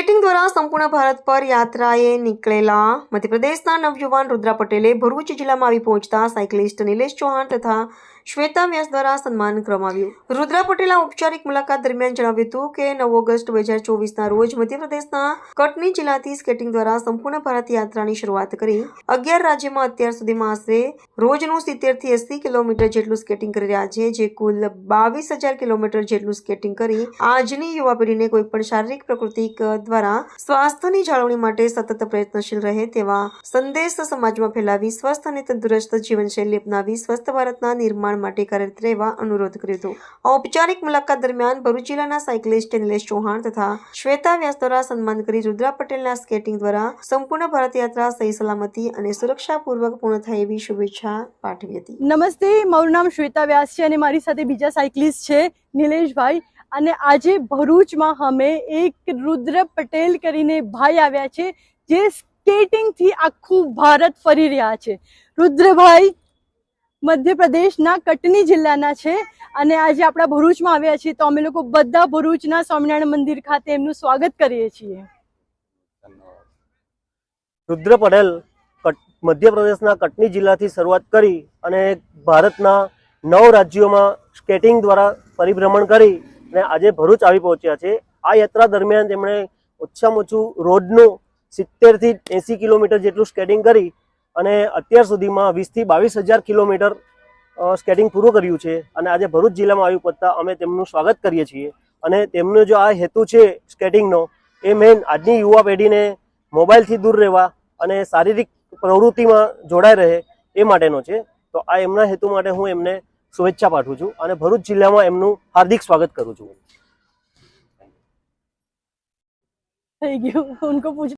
Skating દ્વારા સંપૂર્ણ ભારત પર યાત્રાએ નીકળેલા મધ્યપ્રદેશના નવયુવાન રુદ્રા પટેલે ભરૂચ જિલ્લામાં આવી પહોંચતા સાયકલિસ્ટ નિલેશ ચૌહાણ તથા શ્વેતા વ્યાસ દ્વારા સન્માન કરવામાં આવ્યું રુદ્રા પટેલ ઔપચારિક મુલાકાત દરમિયાન જણાવ્યું હતું કે નવ ઓગસ્ટ બે હજાર ચોવીસના રોજ મધ્યપ્રદેશના કટની જિલ્લાથી સ્કેટિંગ દ્વારા સંપૂર્ણ ભારત યાત્રાની શરૂઆત કરી. અગિયાર રાજ્યમાં અત્યાર સુધીમાં આશરે રોજનું સિત્તેરથી એસી કિલોમીટર જેટલું સ્કેટિંગ કરી રહ્યા છે, જે કુલ બાવીસ હજાર કિલોમીટર જેટલું સ્કેટિંગ કરી આજની યુવા પેઢીને કોઈ પણ શારીરિક, પ્રકૃતિક દ્વારા સ્વાસ્થ્યની જાળવણી માટે સતત પ્રયત્નશીલ રહે તેવા સંદેશ સમાજમાં ફેલાવી સ્વસ્થ અને તંદુરસ્ત જીવનશૈલી અપનાવી, સ્વસ્થ ભારતના નિર્માણ માટે કાર્યરત રહેવા અનુરોધ કર્યો હતો. ઔપચારિક મુલાકાત દરમિયાન ભરૂચ જિલ્લાના સાયકલિસ્ટ નિલેશ ચૌહાણ તથા શ્વેતા વ્યાસ દ્વારા સન્માન કરી રુદ્રા પટેલના સ્કેટિંગ દ્વારા સંપૂર્ણ ભારત યાત્રા સહી સલામતી અને સુરક્ષાપૂર્વક પૂર્ણ થાય એવી શુભેચ્છા પાઠવી હતી. નમસ્તે, મારું નામ શ્વેતા વ્યાસ છે અને મારી સાથે બીજા સાયકલિસ્ટ છે નિલેશભાઈ. અને આજે ભરૂચમાં અમે એક રુદ્ર પટેલ કરીને ભાઈ આવ્યા છે જે સ્કેટિંગથી આખું ભારત ફરી રહ્યા છે. રુદ્રભાઈ મધ્યપ્રદેશના કટની જિલ્લાના છે અને આજે આપણા ભરૂચમાં આવ્યા છીએ તો અમે લોકો બધા ભરૂચના સ્વામિનારાયણ મંદિર ખાતે એમનું સ્વાગત કરીએ છીએ. રુદ્ર પટેલ મધ્યપ્રદેશના કટની જિલ્લાથી શરૂઆત કરી અને ભારતના નવ રાજ્યોમાં સ્કેટિંગ દ્વારા પરિભ્રમણ કરી અને આજે ભરૂચ આવી પહોંચ્યા છે. આ યાત્રા દરમિયાન તેમણે ઓછામાં ઓછું રોડનું સિત્તેરથી એંસી કિલોમીટર જેટલું સ્કેટિંગ કરી અને અત્યાર સુધીમાં વીસથી બાવીસ હજાર કિલોમીટર સ્કેટિંગ પૂરું કર્યું છે અને આજે ભરૂચ જિલ્લામાં આવી પહોંચતા અમે તેમનું સ્વાગત કરીએ છીએ. અને તેમનો જો આ હેતુ છે સ્કેટિંગનો એ મેઇન આજની યુવા પેઢીને મોબાઈલથી દૂર રહેવા અને શારીરિક પ્રવૃત્તિમાં જોડાઈ રહે એ માટેનો છે. તો આ એમના હેતુ માટે હું એમને શુભેચ્છા પાઠવું છું અને ભરૂચ જિલ્લામાં એમનું હાર્દિક સ્વાગત કરું છું. થઈ ગયું.